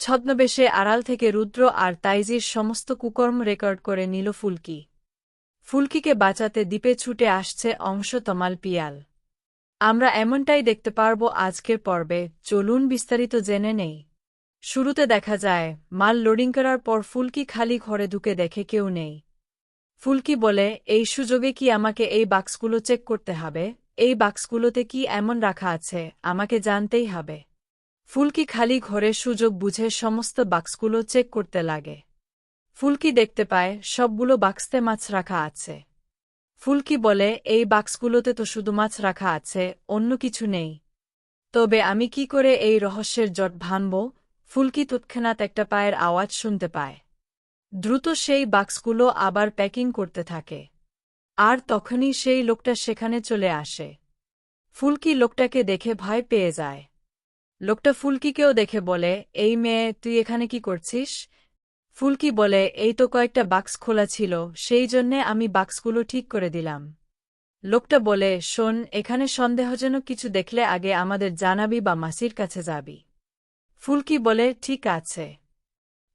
ছদ্মবেশে আড়াল থেকে রুদ্র আর তাইজির সমস্ত কুকর্ম রেকর্ড করে নিল ফুলকি। ফুলকিকে বাঁচাতে দ্বীপে ছুটে আসছে অংশ তমাল পিয়াল। আমরা এমনটাই দেখতে পারব আজকের পর্বে, চলুন বিস্তারিত জেনে নেই। শুরুতে দেখা যায়, মাল লোডিং করার পর ফুলকি খালি ঘরে ঢুকে দেখে কেউ নেই। ফুলকি বলে, এই সুযোগে কি আমাকে এই বাক্সগুলো চেক করতে হবে? এই বাক্সগুলোতে কি এমন রাখা আছে? আমাকে জানতেই হবে। ফুলকি খালি ঘরে সুযোগ বুঝে সমস্ত বাক্সগুলো চেক করতে লাগে। ফুলকি দেখতে পায়, সবগুলো বাক্সতে মাছ রাখা আছে। ফুলকি বলে, এই বাক্সগুলোতে তো শুধু মাছ রাখা আছে, অন্য কিছু নেই। তবে আমি কি করে এই রহস্যের জট ভানব ফুলকি তৎক্ষণাৎ একটা পায়ের আওয়াজ শুনতে পায়। দ্রুত সেই বাক্সগুলো আবার প্যাকিং করতে থাকে। আর তখনই সেই লোকটা সেখানে চলে আসে। ফুলকি লোকটাকে দেখে ভয় পেয়ে যায়। লোকটা ফুলকিকেও দেখে বলে, এই মেয়ে, তুই এখানে কি করছিস? ফুলকি বলে, এই তো কয়েকটা বাক্স খোলা ছিল, সেই জন্যে আমি বাক্সগুলো ঠিক করে দিলাম। লোকটা বলে, শোন, এখানে সন্দেহজনক কিছু দেখলে আগে আমাদের জানাবি বা মাসির কাছে যাবি। ফুলকি বলে, ঠিক আছে।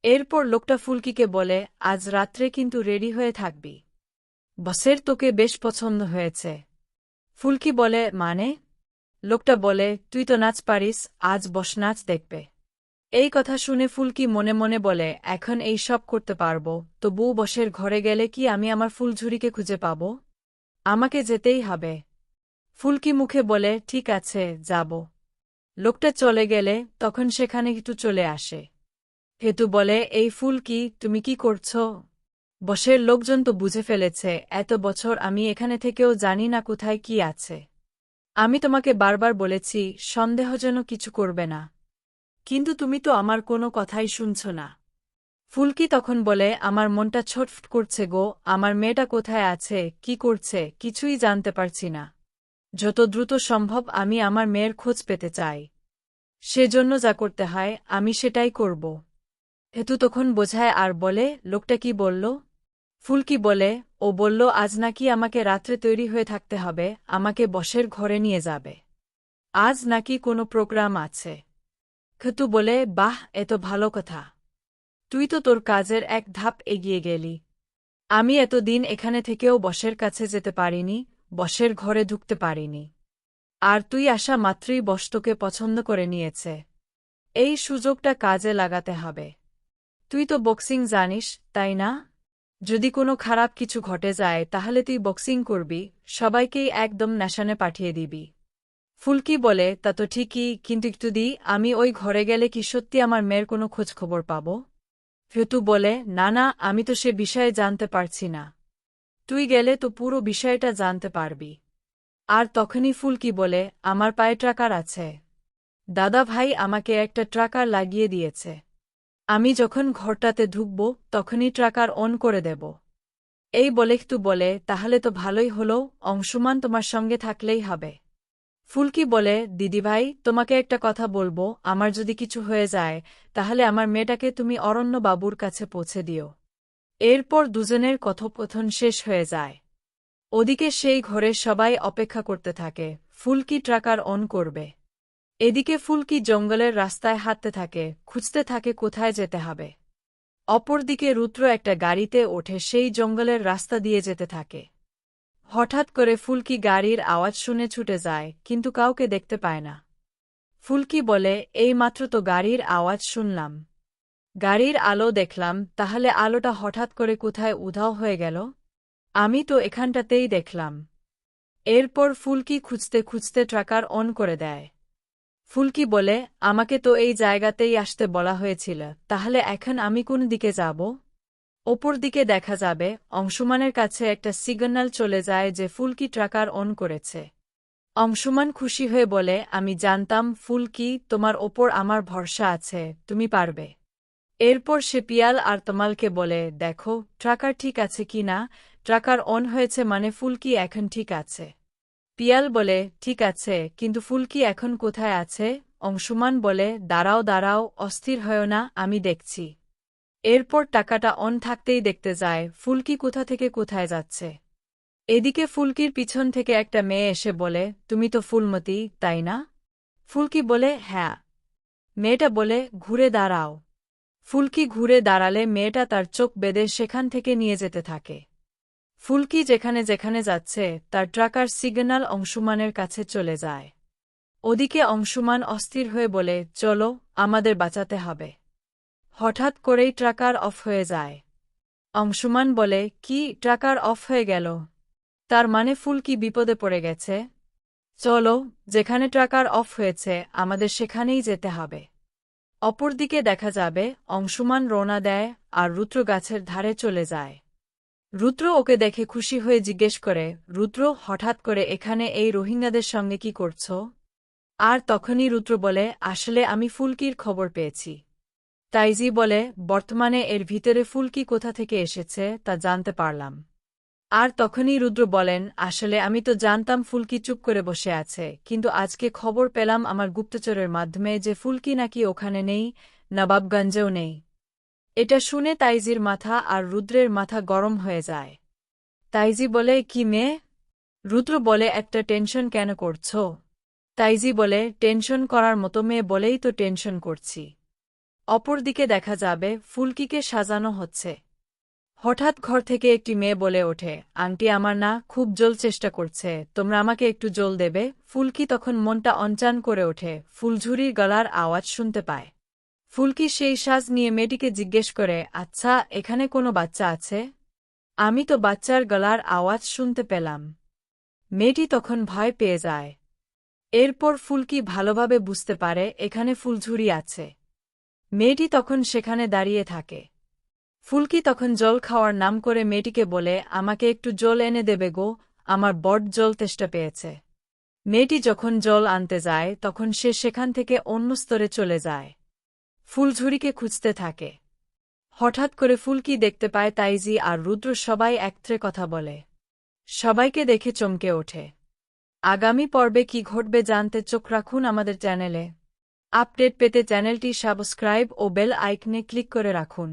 এরপর লোকটা ফুলকিকে বলে, আজ রাত্রে কিন্তু রেডি হয়ে থাকবি। বসের তোকে বেশ পছন্দ হয়েছে। ফুলকি বলে মানে? লোকটা বলে, তুই তো নাচ পারিস, আজ বস নাচ দেখবে। এই কথা শুনে ফুলকি মনে মনে বলে, এখন এই সব করতে পারব, তো বউ বসের ঘরে গেলে কি আমি আমার ফুলঝুরিকে খুঁজে পাব? আমাকে যেতেই হবে। ফুলকি মুখে বলে, ঠিক আছে, যাব। লোকটা চলে গেলে, তখন সেখানে একটু চলে আসে। হেতু বলে, এই ফুল কি তুমি কি করছ? বসের লোকজন তো বুঝে ফেলেছে, এত বছর আমি এখানে থেকেও জানি না কোথায় কি আছে। আমি তোমাকে বারবার বলেছি সন্দেহজনক কিছু করবে না। কিন্তু তুমি তো আমার কোনো কথাই শুনছ না। ফুলকি তখন বলে, আমার মনটা ছটফট করছে গো, আমার মেয়েটা কোথায় আছে, কি করছে, কিছুই জানতে পারছি না। যত দ্রুত সম্ভব আমি আমার মেয়ের খোঁজ পেতে চাই। সেজন্য যা করতে হয়, আমি সেটাই করব। হেতু তখন বোঝায় আর বলে, লোকটা কি বলল? ফুলকি বলে, ও বলল, আজ নাকি আমাকে রাত্রে তৈরি হয়ে থাকতে হবে, আমাকে বসের ঘরে নিয়ে যাবে। আজ নাকি কোনো প্রোগ্রাম আছে। খেতু বলে, বাহ এত ভালো কথা। তুই তো তোর কাজের এক ধাপ এগিয়ে গেলি। আমি এতদিন এখানে থেকেও বসের কাছে যেতে পারিনি, বসের ঘরে ঢুকতে পারিনি। আর তুই আসা মাত্রই বস্তকে পছন্দ করে নিয়েছে। এই সুযোগটা কাজে লাগাতে হবে। তুই তো বক্সিং জানিস, তাই না? যদি কোনো খারাপ কিছু ঘটে যায়, তাহলে তুই বক্সিং করবি, সবাইকেই একদম নেশানে পাঠিয়ে দিবি। ফুলকি বলে, তা তো ঠিকই, কিন্তু একটু দি, আমি ওই ঘরে গেলে কি সত্যি আমার মেয়ের কোনো খোঁজ খবর পাব? ফেতু বলে, না না, আমি তো সে বিষয়ে জানতে পারছি না। তুই গেলে তো পুরো বিষয়টা জানতে পারবি। আর তখনই ফুলকি বলে, আমার পায়ে ট্রাকার আছে। দাদা ভাই আমাকে একটা ট্রাকার লাগিয়ে দিয়েছে। আমি যখন ঘরটাতে ঢুকব, তখনই ট্রাকার অন করে দেব। এই বলে তু বলে, তাহলে তো ভালোই হলো, অংশুমান তোমার সঙ্গে থাকলেই হবে। ফুলকি বলে, দিদিভাই, তোমাকে একটা কথা বলব, আমার যদি কিছু হয়ে যায়, তাহলে আমার মেয়েটাকে তুমি অরণ্য বাবুর কাছে পৌঁছে দিও। এরপর দুজনের কথোপথন শেষ হয়ে যায়। ওদিকে সেই ঘরে সবাই অপেক্ষা করতে থাকে। ফুলকি ট্রাকার অন করবে। এদিকে ফুলকি জঙ্গলের রাস্তায় হাঁটতে থাকে, খুঁজতে থাকে কোথায় যেতে হবে। অপরদিকে রুদ্র একটা গাড়িতে ওঠে, সেই জঙ্গলের রাস্তা দিয়ে যেতে থাকে। হঠাৎ করে ফুলকি গাড়ির আওয়াজ শুনে ছুটে যায়, কিন্তু কাউকে দেখতে পায় না। ফুলকি বলে, এই মাত্র তো গাড়ির আওয়াজ শুনলাম। গাড়ির আলো দেখলাম, তাহলে আলোটা হঠাৎ করে কোথায় উধাও হয়ে গেল? আমি তো এখানটাতেই দেখলাম। এরপর ফুলকি খুঁজতে খুঁজতে ট্রাকার অন করে দেয়। ফুলকি বলে, আমাকে তো এই জায়গাতেই আসতে বলা হয়েছিল, তাহলে এখন আমি কোন দিকে যাব? ওপর দিকে দেখা যাবে, অংশুমানের কাছে একটা সিগন্যাল চলে যায় যে ফুলকি ট্রাকার অন করেছে। অংশুমান খুশি হয়ে বলে, আমি জানতাম, ফুলকি, তোমার ওপর আমার ভরসা আছে, তুমি পারবে। এরপর সে পিয়াল আর তমালকে বলে, দেখো, ট্রাকার ঠিক আছে কি না? ট্রাকার অন হয়েছে মানে ফুলকি এখন ঠিক আছে। পিয়াল বলে, ঠিক আছে, কিন্তু ফুলকি এখন কোথায় আছে? অংশুমান বলে, দাঁড়াও দাঁড়াও, অস্থির হয় না, আমি দেখছি। এরপর টাকাটা অন থাকতেই দেখতে যায়, ফুলকি কোথা থেকে কোথায় যাচ্ছে? এদিকে ফুলকির পিছন থেকে একটা মেয়ে এসে বলে, তুমি তো ফুলমতি, তাই না? ফুলকি বলে হ্যাঁ। মেয়েটা বলে, ঘুরে দাঁড়াও। ফুলকি ঘুরে দাঁড়ালে মেয়েটা তার চোখ বেঁধে সেখান থেকে নিয়ে যেতে থাকে। ফুলকি যেখানে যেখানে যাচ্ছে, তার ট্রাকার সিগন্যাল অংশুমানের কাছে চলে যায়। ওদিকে অংশুমান অস্থির হয়ে বলে, চলো, আমাদের বাঁচাতে হবে। হঠাৎ করেই ট্রাকার অফ হয়ে যায়। অংশুমান বলে, কি ট্রাকার অফ হয়ে গেল? তার মানে ফুলকি বিপদে পড়ে গেছে। চলো, যেখানে ট্রাকার অফ হয়েছে, আমাদের সেখানেই যেতে হবে। অপরদিকে দেখা যাবে, অংশুমান রওনা দেয় আর রুদ্র গাছের ধারে চলে যায়। রুদ্র ওকে দেখে খুশি হয়ে জিজ্ঞেস করে, রুদ্র, হঠাৎ করে এখানে এই রোহিঙ্গাদের সঙ্গে কি করছ? আর তখনই রুদ্র বলে, আসলে আমি ফুলকির খবর পেয়েছি। তাইজি বলে, বর্তমানে এর ভিতরে ফুলকি কোথা থেকে এসেছে তা জানতে পারলাম। আর তখনই রুদ্র বলেন, আসলে আমি তো জানতাম ফুলকি চুপ করে বসে আছে, কিন্তু আজকে খবর পেলাম আমার গুপ্তচরের মাধ্যমে যে ফুলকি নাকি ওখানে নেই, নবাবগঞ্জেও নেই। এটা শুনে তাইজির মাথা আর রুদ্রের মাথা গরম হয়ে যায়। তাইজি বলে, কি মেয়ে? রুদ্র বলে, একটা টেনশন কেন করছ? তাইজি বলে, টেনশন করার মতো মেয়ে বলেই তো টেনশন করছি। অপরদিকে দেখা যাবে, ফুলকিকে সাজানো হচ্ছে। হঠাৎ ঘর থেকে একটি মেয়ে বলে ওঠে আংটি আমার না খুব জল চেষ্টা করছে, তোমরা আমাকে একটু জল দেবে? ফুলকি তখন মনটা অনচান করে ওঠে, ফুলঝুরির গলার আওয়াজ শুনতে পায়। ফুলকি সেই সাজ নিয়ে মেয়েটিকে জিজ্ঞেস করে আচ্ছা এখানে কোনো বাচ্চা আছে? আমি তো বাচ্চার গলার আওয়াজ শুনতে পেলাম। মেয়েটি তখন ভয় পেয়ে যায়। এরপর ফুলকি ভালোভাবে বুঝতে পারে, এখানে ফুলঝুরি আছে। মেয়েটি তখন সেখানে দাঁড়িয়ে থাকে। ফুলকি তখন জল খাওয়ার নাম করে মেয়েটিকে বলে, আমাকে একটু জল এনে দেবে গো, আমার বট জল তেষ্টা পেয়েছে। মেয়েটি যখন জল আনতে যায়, তখন সে সেখান থেকে অন্য স্তরে চলে যায়। ফুলঝুরিকে খুঁজতে থাকে। হঠাৎ করে ফুলকি দেখতে পায় তাইজি আর রুদ্র সবাই একত্রে কথা বলে। সবাইকে দেখে চমকে ওঠে। আগামী পর্বে কি ঘটবে জানতে চোখ রাখুন আমাদের চ্যানেলে। আপডেট পেতে চ্যানেলটি সাবস্ক্রাইব ও বেল আইকনে ক্লিক করে রাখুন।